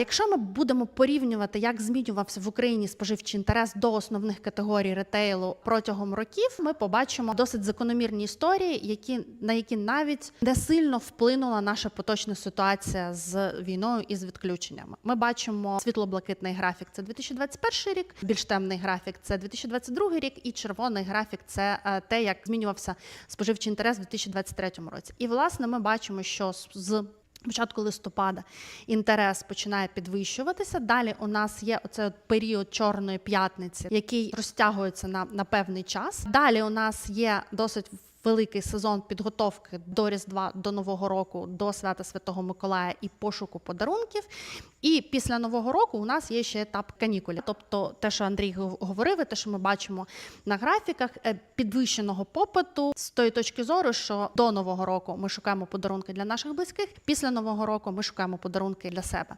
Якщо ми будемо порівнювати, як змінювався в Україні споживчий інтерес до основних категорій ретейлу протягом років, ми побачимо досить закономірні історії, які на які навіть не сильно вплинула наша поточна ситуація з війною і з відключеннями. Ми бачимо світло-блакитний графік це 2021 рік, більш темний графік це 2022 рік, і червоний графік це е, те, як змінювався споживчий інтерес у 2023 році. І власне ми бачимо, що з- з Початку листопада інтерес починає підвищуватися. Далі у нас є оцей от період чорної п'ятниці, який розтягується на, на певний час. Далі у нас є досить великий сезон підготовки до Різдва, до Нового року, до свята Святого Миколая і пошуку подарунків. І після Нового року у нас є ще етап канікулів. Тобто, те, що Андрій говорив, і те, що ми бачимо на графіках е, підвищеного попиту з тої точки зору, що до Нового року ми шукаємо подарунки для наших близьких. Після Нового року ми шукаємо подарунки для себе.